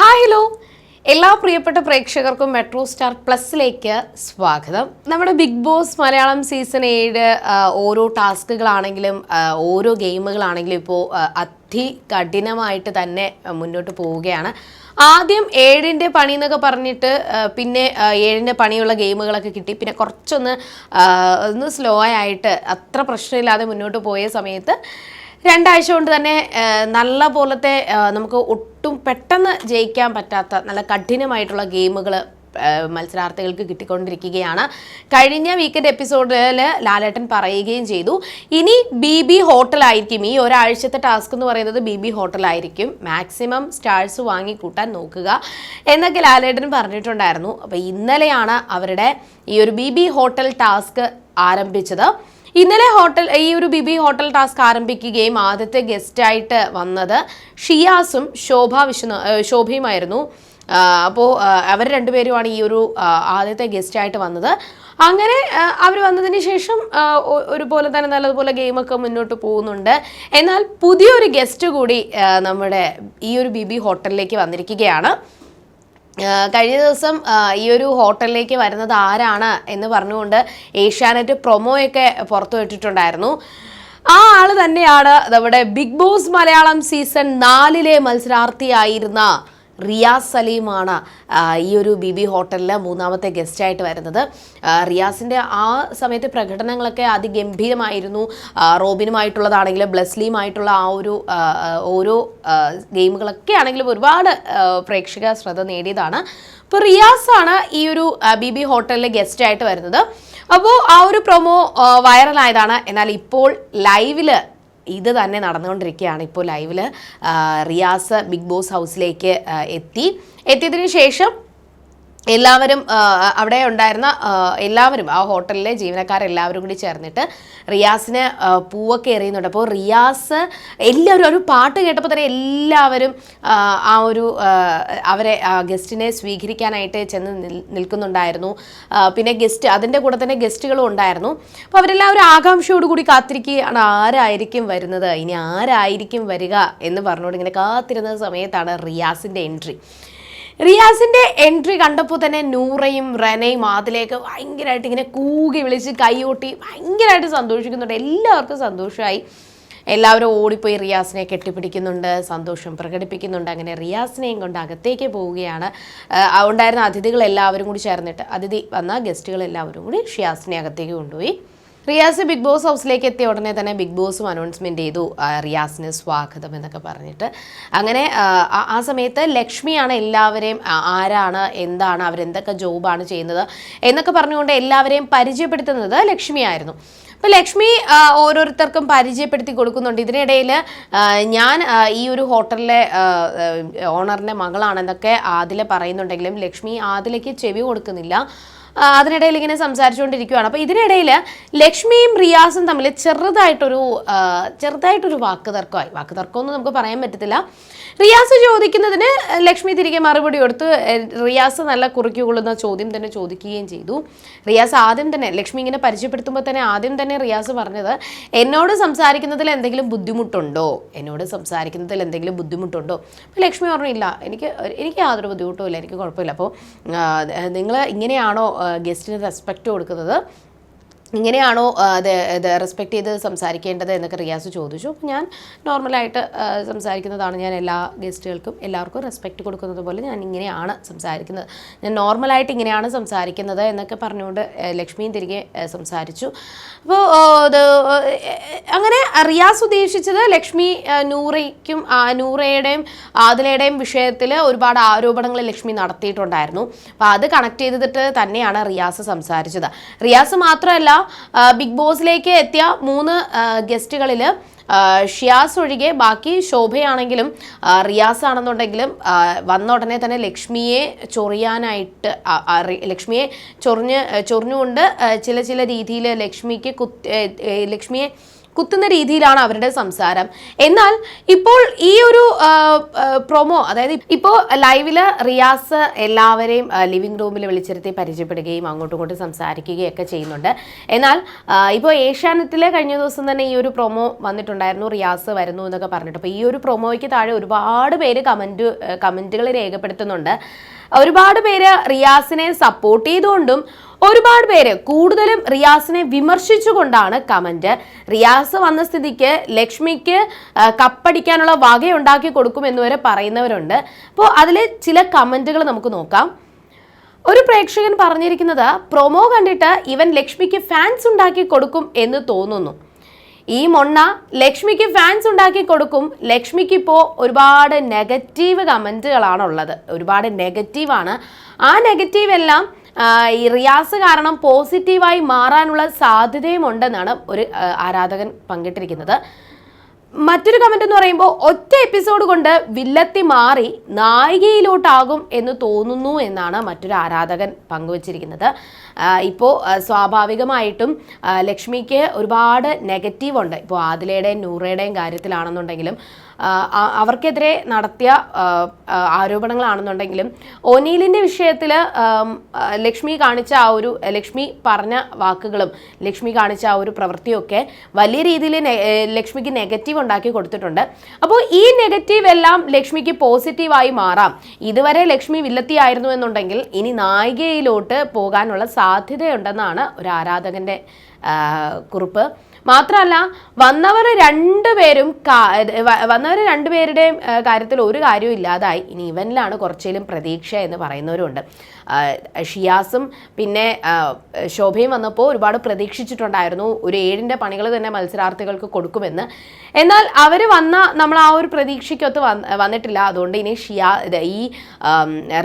Hi hello എല്ലാ പ്രിയപ്പെട്ട പ്രേക്ഷകർക്കും മെട്രോ സ്റ്റാർ പ്ലസിലേക്ക് സ്വാഗതം. നമ്മുടെ ബിഗ് ബോസ് മലയാളം സീസൺ ഏഴ് ഓരോ ടാസ്കുകളാണെങ്കിലും ഓരോ ഗെയിമുകളാണെങ്കിലും ഇപ്പോൾ അതികഠിനമായിട്ട് തന്നെ മുന്നോട്ട് പോവുകയാണ്. ആദ്യം ഏഴിന്റെ പണി എന്നൊക്കെ പറഞ്ഞിട്ട് പിന്നെ ഏഴിന്റെ പണിയുള്ള ഗെയിമുകളൊക്കെ കിട്ടി. പിന്നെ കുറച്ചൊന്ന് ഒന്ന് സ്ലോ ആയിട്ട് അത്ര പ്രശ്നമില്ലാതെ മുന്നോട്ട് പോയ സമയത്ത് രണ്ടാഴ്ച കൊണ്ട് തന്നെ നല്ല പോലത്തെ നമുക്ക് ഒട്ടും പെട്ടെന്ന് ജയിക്കാൻ പറ്റാത്ത നല്ല കഠിനമായിട്ടുള്ള ഗെയിമുകൾ മത്സരാർത്ഥികൾക്ക് കിട്ടിക്കൊണ്ടിരിക്കുകയാണ്. കഴിഞ്ഞ വീക്കെൻഡ് എപ്പിസോഡിൽ ലാലേട്ടൻ പറയുകയും ചെയ്തു ഇനി ബി ബി ഹോട്ടലായിരിക്കും. ഈ ഒരാഴ്ചത്തെ ടാസ്ക് എന്ന് പറയുന്നത് ബി ബി ഹോട്ടലായിരിക്കും. മാക്സിമം സ്റ്റാർസ് വാങ്ങിക്കൂട്ടാൻ നോക്കുക. എന്നൊക്കെ ലാലേട്ടൻ പറഞ്ഞിട്ടുണ്ടായിരുന്നു. അപ്പോൾ ഇന്നലെയാണ് അവരുടെ ഈ ഒരു ബി ബി ഹോട്ടൽ ടാസ്ക് ആരംഭിച്ചത്. ഇന്നലെ ഹോട്ടൽ ഈ ഒരു ബിബി ഹോട്ടൽ ടാസ്ക് ആരംഭിക്കുകയും ആദ്യത്തെ ഗസ്റ്റായിട്ട് വന്നത് ഷിയാസും ശോഭ വിഷ്ണു ശോഭയുമായിരുന്നു. അപ്പോൾ അവർ രണ്ടുപേരുമാണ് ഈ ഒരു ആദ്യത്തെ ഗസ്റ്റായിട്ട് വന്നത്. അങ്ങനെ അവർ വന്നതിന് ശേഷം ഒരുപോലെ തന്നെ നല്ലതുപോലെ ഗെയിമൊക്കെ മുന്നോട്ട് പോകുന്നുണ്ട്. എന്നാൽ പുതിയൊരു ഗസ്റ്റ് കൂടി നമ്മുടെ ഈ ഒരു ബിബി ഹോട്ടലിലേക്ക് വന്നിരിക്കുകയാണ്. കഴിഞ്ഞ ദിവസം ഈ ഒരു ഹോട്ടലിലേക്ക് വരുന്നത് ആരാണ് എന്ന് പറഞ്ഞുകൊണ്ട് ഏഷ്യാനെറ്റ് പ്രൊമോയൊക്കെ പുറത്തുവിട്ടിട്ടുണ്ടായിരുന്നു. ആ ആൾ തന്നെയാണ് നമ്മുടെ ബിഗ് ബോസ് മലയാളം സീസൺ നാലിലെ മത്സരാർത്ഥിയായിരുന്ന റിയാസ് സലീമാണ് ഈ ഒരു ബി ബി ഹോട്ടലിലെ മൂന്നാമത്തെ ഗസ്റ്റായിട്ട് വരുന്നത്. റിയാസിന്റെ ആ സമയത്തെ പ്രകടനങ്ങളൊക്കെ അതിഗംഭീരമായിരുന്നു. റോബിനുമായിട്ടുള്ളതാണെങ്കിലും ബ്ലെസ്ലിയുമായിട്ടുള്ള ആ ഒരു ഓരോ ഗെയിമുകളൊക്കെ ആണെങ്കിലും ഒരുപാട് പ്രേക്ഷക ശ്രദ്ധ നേടിയതാണ്. അപ്പോൾ റിയാസ് ആണ് ഈ ഒരു ബി ബി ഹോട്ടലിലെ ഗസ്റ്റായിട്ട് വരുന്നത്. അപ്പോൾ ആ ഒരു പ്രൊമോ വൈറലായതാണ്. എന്നാൽ ഇപ്പോൾ ലൈവിൽ ഇത് തന്നെ നടന്നുകൊണ്ടിരിക്കുകയാണ്. ഇപ്പോൾ ലൈവിൽ റിയാസ് ബിഗ് ബോസ് ഹൗസിലേക്ക് എത്തി. എത്തിയതിനു ശേഷം എല്ലാവരും അവിടെ ഉണ്ടായിരുന്ന എല്ലാവരും ആ ഹോട്ടലിലെ ജീവനക്കാരെല്ലാവരും കൂടി ചേർന്നിട്ട് റിയാസിന് പൂവൊക്കെ എറിയുന്നുണ്ട്. അപ്പോൾ റിയാസ് എല്ലാവരും ഒരു പാട്ട് കേട്ടപ്പോൾ തന്നെ എല്ലാവരും ആ, ഒരു അവരെ ഗസ്റ്റിനെ സ്വീകരിക്കാനായിട്ട് ചെന്ന് നിൽക്കുന്നുണ്ടായിരുന്നു. പിന്നെ ഗസ്റ്റ് അതിന്റെ കൂടെ തന്നെ ഗസ്റ്റുകളും ഉണ്ടായിരുന്നു. അപ്പോൾ അവരെല്ലാവരും ആകാംക്ഷയോടുകൂടി കാത്തിരിക്കുകയാണ്. ആരായിരിക്കും വരുന്നത്? ഇനി ആരായിരിക്കും വരിക എന്ന് പറഞ്ഞുകൊണ്ട് ഇങ്ങനെ കാത്തിരുന്ന സമയത്താണ് റിയാസിന്റെ എൻട്രി. റിയാസിന്റെ എൻട്രി കണ്ടപ്പോൾ തന്നെ നൂറയും റനയും അതിലേക്ക് ഭയങ്കരമായിട്ട് ഇങ്ങനെ കൂകി വിളിച്ച് കൈയോട്ടി ഭയങ്കരമായിട്ട് സന്തോഷിക്കുന്നുണ്ട്. എല്ലാവർക്കും സന്തോഷമായി എല്ലാവരും ഓടിപ്പോയി റിയാസിനെ കെട്ടിപ്പിടിക്കുന്നുണ്ട് സന്തോഷം പ്രകടിപ്പിക്കുന്നുണ്ട്. അങ്ങനെ റിയാസിനെയും കൊണ്ട് അകത്തേക്ക് പോവുകയാണ്. ഉണ്ടായിരുന്ന അതിഥികൾ എല്ലാവരും കൂടി ചേർന്നിട്ട് അതിഥി വന്ന ഗസ്റ്റുകൾ എല്ലാവരും കൂടി ഷിയാസിനെ അകത്തേക്ക് കൊണ്ടുപോയി. റിയാസ് ബിഗ് ബോസ് ഹൗസിലേക്ക് എത്തിയ ഉടനെ തന്നെ ബിഗ് ബോസും അനൗൺസ്മെന്റ് ചെയ്തു. റിയാസിന് സ്വാഗതം എന്നൊക്കെ പറഞ്ഞിട്ട്. അങ്ങനെ ആ, സമയത്ത് ലക്ഷ്മിയാണ് എല്ലാവരെയും ആരാണ് എന്താണ് അവരെന്തൊക്കെ ജോബാണ് ചെയ്യുന്നത് എന്നൊക്കെ പറഞ്ഞുകൊണ്ട് എല്ലാവരെയും പരിചയപ്പെടുത്തുന്നത് ലക്ഷ്മിയായിരുന്നു അപ്പോൾ ലക്ഷ്മി ഓരോരുത്തർക്കും പരിചയപ്പെടുത്തി കൊടുക്കുന്നുണ്ട്. ഇതിനിടയിൽ ഞാൻ ഈ ഒരു ഹോട്ടലിലെ ഓണറിന്റെ മകളാണെന്നൊക്കെ ആദില പറയുന്നുണ്ടെങ്കിലും ലക്ഷ്മി ആദിലയ്ക്ക് ചെവി കൊടുക്കുന്നില്ല. അതിനിടയിൽ ഇങ്ങനെ സംസാരിച്ചുകൊണ്ടിരിക്കുകയാണ് അപ്പോൾ ഇതിനിടയിൽ ലക്ഷ്മിയും റിയാസും തമ്മിൽ ചെറുതായിട്ടൊരു ചെറുതായിട്ടൊരു വാക്ക് തർക്കമായി വാക്ക് തർക്കമൊന്നും നമുക്ക് പറയാൻ പറ്റത്തില്ല. റിയാസ് ചോദിക്കുന്നതിന് ലക്ഷ്മി തിരികെ മറുപടി കൊടുത്ത് റിയാസ് നല്ല കുറിക്കുകൊള്ളുന്ന ചോദ്യം തന്നെ ചോദിക്കുകയും ചെയ്തു. റിയാസ് ആദ്യം തന്നെ ലക്ഷ്മി ഇങ്ങനെ പരിചയപ്പെടുത്തുമ്പോൾ തന്നെ ആദ്യം തന്നെ റിയാസ് പറഞ്ഞത് എന്നോട് സംസാരിക്കുന്നതിൽ എന്തെങ്കിലും ബുദ്ധിമുട്ടുണ്ടോ? എന്നോട് സംസാരിക്കുന്നതിൽ എന്തെങ്കിലും ബുദ്ധിമുട്ടുണ്ടോ? അപ്പോൾ ലക്ഷ്മി പറഞ്ഞു ഇല്ല എനിക്ക് എനിക്ക് യാതൊരു ബുദ്ധിമുട്ടും ഇല്ല എനിക്ക് കുഴപ്പമില്ല. അപ്പോൾ നിങ്ങൾ ഇങ്ങനെയാണോ ഗസ്റ്റിന് റെസ്പെക്റ്റ് കൊടുക്കുന്നത്. ഇങ്ങനെയാണോ അത് ഇത് റെസ്പെക്റ്റ് ചെയ്ത് സംസാരിക്കേണ്ടത് എന്നൊക്കെ റിയാസ് ചോദിച്ചു. ഞാൻ നോർമലായിട്ട് സംസാരിക്കുന്നതാണ് ഞാൻ എല്ലാ ഗസ്റ്റുകൾക്കും എല്ലാവർക്കും റെസ്പെക്റ്റ് കൊടുക്കുന്നത് പോലെ ഞാൻ ഇങ്ങനെയാണ് സംസാരിക്കുന്നത്. ഞാൻ നോർമലായിട്ട് ഇങ്ങനെയാണ് സംസാരിക്കുന്നത് എന്നൊക്കെ പറഞ്ഞുകൊണ്ട് ലക്ഷ്മിയും തിരികെ സംസാരിച്ചു. അപ്പോൾ ഇത് അങ്ങനെ റിയാസ് ഉദ്ദേശിച്ചത് ലക്ഷ്മി നൂറയ്ക്കും നൂറയുടെയും ആദിലയുടെയും വിഷയത്തിൽ ഒരുപാട് ആരോപണങ്ങൾ ലക്ഷ്മി നടത്തിയിട്ടുണ്ടായിരുന്നു. അപ്പോൾ അത് കണക്ട് ചെയ്തിട്ട് തന്നെയാണ് റിയാസ് സംസാരിച്ചത്. റിയാസ് മാത്രമല്ല ബിഗ് ബോസിലേക്ക് എത്തിയ മൂന്ന് ഗസ്റ്റുകളിൽ ഷിയാസ് ഒഴികെ ബാക്കി ശോഭയാണെങ്കിലും റിയാസ് ആണെന്നുണ്ടെങ്കിലും വന്ന ഉടനെ തന്നെ ലക്ഷ്മിയെ ചൊറിയാനായിട്ട് ലക്ഷ്മിയെ ചൊറിഞ്ഞ് ചൊറിഞ്ഞുകൊണ്ട് ചില ചില രീതിയിൽ ലക്ഷ്മിക്ക് കുത്ത് ലക്ഷ്മിയെ കുത്തുന്ന രീതിയിലാണ് അവരുടെ സംസാരം. എന്നാൽ ഇപ്പോൾ ഈ ഒരു പ്രൊമോ അതായത് ഇപ്പോൾ ലൈവിൽ റിയാസ് എല്ലാവരെയും ലിവിംഗ് റൂമിൽ വിളിച്ചിരുത്തി പരിചയപ്പെടുകയും അങ്ങോട്ടും ഇങ്ങോട്ടും സംസാരിക്കുകയൊക്കെ ചെയ്യുന്നുണ്ട്. എന്നാൽ ഇപ്പോൾ ഏഷ്യാനെറ്റിലെ കഴിഞ്ഞ ദിവസം തന്നെ ഈ ഒരു പ്രൊമോ വന്നിട്ടുണ്ടായിരുന്നു റിയാസ് വരുന്നു എന്നൊക്കെ പറഞ്ഞിട്ട്. അപ്പോൾ ഈ ഒരു പ്രൊമോയ്ക്ക് താഴെ ഒരുപാട് പേര് കമന്റ് കമന്റുകൾ രേഖപ്പെടുത്തുന്നുണ്ട്. ഒരുപാട് പേര് റിയാസിനെ സപ്പോർട്ട് ചെയ്തുകൊണ്ടും ഒരുപാട് പേര് കൂടുതലും റിയാസിനെ വിമർശിച്ചുകൊണ്ടാണ് കമന്റ് റിയാസ് വന്ന സ്ഥിതിക്ക് ലക്ഷ്മിക്ക് കപ്പടിക്കാനുള്ള വകയുണ്ടാക്കി കൊടുക്കുമെന്ന് വരെ പറയുന്നവരുണ്ട്. അപ്പോൾ അതിൽ ചില കമന്റുകൾ നമുക്ക് നോക്കാം. ഒരു പ്രേക്ഷകൻ പറഞ്ഞിരിക്കുന്നത് പ്രൊമോ കണ്ടിട്ട് ഇവൻ ലക്ഷ്മിക്ക് ഫാൻസ് ഉണ്ടാക്കി കൊടുക്കും എന്ന് തോന്നുന്നു. ഈ മൊണ്ണ ലക്ഷ്മിക്ക് ഫാൻസ് ഉണ്ടാക്കി കൊടുക്കും. ലക്ഷ്മിക്ക് ഇപ്പോൾ ഒരുപാട് നെഗറ്റീവ് കമന്റുകളാണുള്ളത് ഒരുപാട് നെഗറ്റീവാണ് ആ നെഗറ്റീവ് എല്ലാം ഈ റിയാസ് കാരണം പോസിറ്റീവായി മാറാനുള്ള സാധ്യതയും ഉണ്ടെന്നാണ് ഒരു ആരാധകൻ പങ്കിട്ടിരിക്കുന്നത്. മറ്റൊരു കമന്റ് എന്ന് പറയുമ്പോൾ ഒറ്റ എപ്പിസോഡ് കൊണ്ട് വില്ലത്തി മാറി നായികയിലോട്ടാകും എന്ന് തോന്നുന്നു എന്നാണ് മറ്റൊരു ആരാധകൻ പങ്കുവച്ചിരിക്കുന്നത്. ഇപ്പോൾ സ്വാഭാവികമായിട്ടും ലക്ഷ്മിക്ക് ഒരുപാട് നെഗറ്റീവ് ഉണ്ട്. ഇപ്പോൾ ആദിലയുടെയും നൂറയുടെയും കാര്യത്തിലാണെന്നുണ്ടെങ്കിലും അവർക്കെതിരെ നടത്തിയ ആരോപണങ്ങളാണെന്നുണ്ടെങ്കിലും ഒനീലിന്റെ വിഷയത്തിൽ ലക്ഷ്മി കാണിച്ച ആ ഒരു ലക്ഷ്മി പറഞ്ഞ വാക്കുകളും ലക്ഷ്മി കാണിച്ച ആ ഒരു പ്രവൃത്തിയൊക്കെ വലിയ രീതിയിൽ ലക്ഷ്മിക്ക് നെഗറ്റീവ് ഉണ്ടാക്കി കൊടുത്തിട്ടുണ്ട്. അപ്പോൾ ഈ നെഗറ്റീവ് എല്ലാം ലക്ഷ്മിക്ക് പോസിറ്റീവായി മാറാം. ഇതുവരെ ലക്ഷ്മി വില്ലത്തിയായിരുന്നു എന്നുണ്ടെങ്കിൽ ഇനി നായികയിലോട്ട് പോകാനുള്ള സാധ്യതയുണ്ടെന്നാണ് ഒരു ആരാധകന്റെ കുറിപ്പ്. മാത്രമല്ല വന്നവർ രണ്ടുപേരും വന്നവർ രണ്ടുപേരുടെയും കാര്യത്തിൽ ഒരു കാര്യവും ഇല്ലാതായി. ഇനി ഇവനിലാണ് കുറച്ചേലും പ്രതീക്ഷ എന്ന് പറയുന്നവരുണ്ട് ഷിയാസും പിന്നെ ശോഭയും വന്നപ്പോൾ ഒരുപാട് പ്രതീക്ഷിച്ചിട്ടുണ്ടായിരുന്നു ഒരു ഏഴിന്റെ പണികൾ തന്നെ മത്സരാർത്ഥികൾക്ക് കൊടുക്കുമെന്ന്. എന്നാൽ അവർ വന്ന നമ്മൾ ആ ഒരു പ്രതീക്ഷയ്ക്കൊത്ത് വന്നിട്ടില്ല. അതുകൊണ്ട് ഇനി ഷിയാ ഈ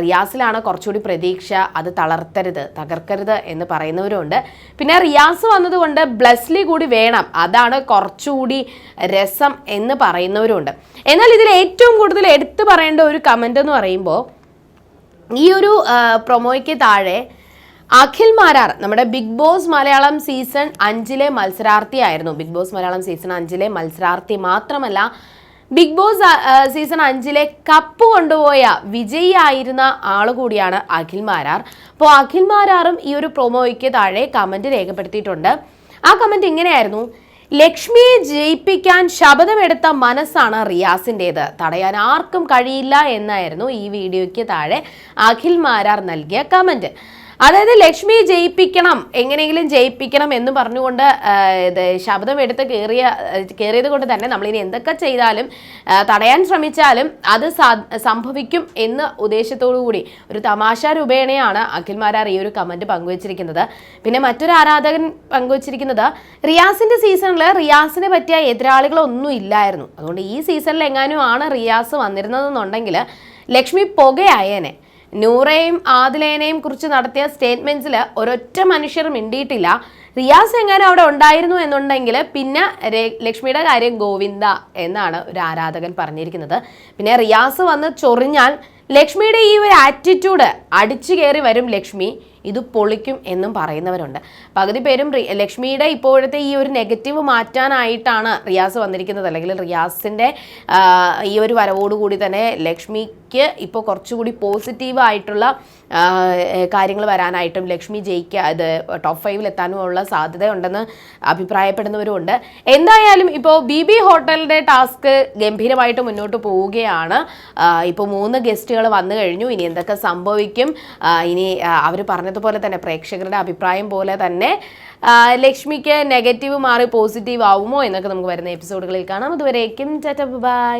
റിയാസിലാണ് കുറച്ചുകൂടി പ്രതീക്ഷ. അത് തളർത്തരുത് തകർക്കരുത് എന്ന് പറയുന്നവരുണ്ട്. പിന്നെ റിയാസ് വന്നതുകൊണ്ട് ബ്ലസ്ലി കൂടി വേണം. അതാണ് കുറച്ചുകൂടി രസം എന്ന് പറയുന്നവരുണ്ട്. എന്നാൽ ഇതിൽ ഏറ്റവും കൂടുതൽ എടുത്തു പറയേണ്ട ഒരു കമന്റ് എന്ന് പറയുമ്പോൾ ഈ ഒരു പ്രൊമോയ്ക്ക് താഴെ അഖിൽ മാരാർ നമ്മുടെ ബിഗ് ബോസ് മലയാളം സീസൺ അഞ്ചിലെ മത്സരാർത്ഥിയായിരുന്നു. ബിഗ് ബോസ് മലയാളം സീസൺ അഞ്ചിലെ മത്സരാർത്ഥി മാത്രമല്ല ബിഗ് ബോസ് സീസൺ അഞ്ചിലെ കപ്പ് കൊണ്ടുപോയ വിജയിയായിരുന്ന ആൾ കൂടിയാണ് അഖിൽ മാരാർ. അപ്പോൾ അഖിൽ മാരാറും ഈ ഒരു പ്രൊമോയ്ക്ക് താഴെ കമന്റ് രേഖപ്പെടുത്തിയിട്ടുണ്ട്. ആ കമന്റ് ഇങ്ങനെയായിരുന്നു. ലക്ഷ്മിയെ ജയിപ്പിക്കാൻ ശബദമെടുത്ത മനസ്സാണ് റിയാസിന്റേത് തടയാൻ ആർക്കും കഴിയില്ല എന്നായിരുന്നു ഈ വീഡിയോയ്ക്ക് താഴെ അഖിൽ മാരാർ നൽകിയ കമന്റ്. അതായത് ലക്ഷ്മി ജയിപ്പിക്കണം എങ്ങനെയെങ്കിലും ജയിപ്പിക്കണം എന്ന് പറഞ്ഞുകൊണ്ട് ശബ്ദം എടുത്ത് കയറിയ കയറിയത് കൊണ്ട് തന്നെ നമ്മളിനി എന്തൊക്കെ ചെയ്താലും തടയാൻ ശ്രമിച്ചാലും അത് സംഭവിക്കും എന്ന ഉദ്ദേശത്തോടു കൂടി. ഒരു തമാശ രൂപേണയാണ് അഖിൽമാരാർ ഈ ഒരു കമന്റ് പങ്കുവച്ചിരിക്കുന്നത്. പിന്നെ മറ്റൊരു ആരാധകൻ പങ്കുവച്ചിരിക്കുന്നത് റിയാസിന്റെ സീസണിൽ റിയാസിനെ പറ്റിയ എതിരാളികളൊന്നും ഇല്ലായിരുന്നു. അതുകൊണ്ട് ഈ സീസണിൽ എങ്ങാനും ആണ് റിയാസ് വന്നിരുന്നതെന്നുണ്ടെങ്കിൽ ലക്ഷ്മി പുകയായേനെ. നൂറയും ആദിലേനെയും കുറിച്ച് നടത്തിയ സ്റ്റേറ്റ്മെന്റ്സിൽ ഒരൊറ്റ മനുഷ്യർ മിണ്ടിയിട്ടില്ല. റിയാസ് എങ്ങനെ അവിടെ ഉണ്ടായിരുന്നു എന്നുണ്ടെങ്കിൽ പിന്നെ ലക്ഷ്മിയുടെ കാര്യം ഗോവിന്ദ എന്നാണ് ഒരു ആരാധകൻ പറഞ്ഞിരിക്കുന്നത്. പിന്നെ റിയാസ് വന്ന് ചൊറിഞ്ഞാൽ ലക്ഷ്മിയുടെ ഈ ഒരു ആറ്റിറ്റ്യൂഡ് അടിച്ചു കയറി വരും ലക്ഷ്മി. ഇത് പൊളിക്കും എന്നും പറയുന്നവരുണ്ട്. പകുതി പേരും ലക്ഷ്മിയുടെ ഇപ്പോഴത്തെ ഈ ഒരു നെഗറ്റീവ് മാറ്റാനായിട്ടാണ് റിയാസ് വന്നിരിക്കുന്നത്. അല്ലെങ്കിൽ റിയാസിന്റെ ഈ ഒരു വരവോടുകൂടി തന്നെ ലക്ഷ്മിക്ക് ഇപ്പോൾ കുറച്ചുകൂടി പോസിറ്റീവ് ആയിട്ടുള്ള കാര്യങ്ങൾ വരാനായിട്ടും ലക്ഷ്മി ജയിക്കുക അത് ടോപ്പ് ഫൈവിൽ എത്താനുമുള്ള സാധ്യതയുണ്ടെന്ന് അഭിപ്രായപ്പെടുന്നവരുമുണ്ട്. എന്തായാലും ഇപ്പോൾ ബി ബി ഹോട്ടലിന്റെ ടാസ്ക് ഗംഭീരമായിട്ട് മുന്നോട്ട് പോവുകയാണ്. ഇപ്പോൾ മൂന്ന് ഗസ്റ്റുകൾ വന്നു കഴിഞ്ഞു. ഇനി എന്തൊക്കെ സംഭവിക്കും? ഇനി അവർ പറഞ്ഞതുപോലെ തന്നെ പ്രേക്ഷകരുടെ അഭിപ്രായം പോലെ തന്നെ ലക്ഷ്മിക്ക് നെഗറ്റീവ് മാറി പോസിറ്റീവ് ആവുമോ എന്നൊക്കെ നമുക്ക് വരുന്ന എപ്പിസോഡുകളിൽ കാണാം. അതുവരേക്കും ചേട്ടാ ബൈ.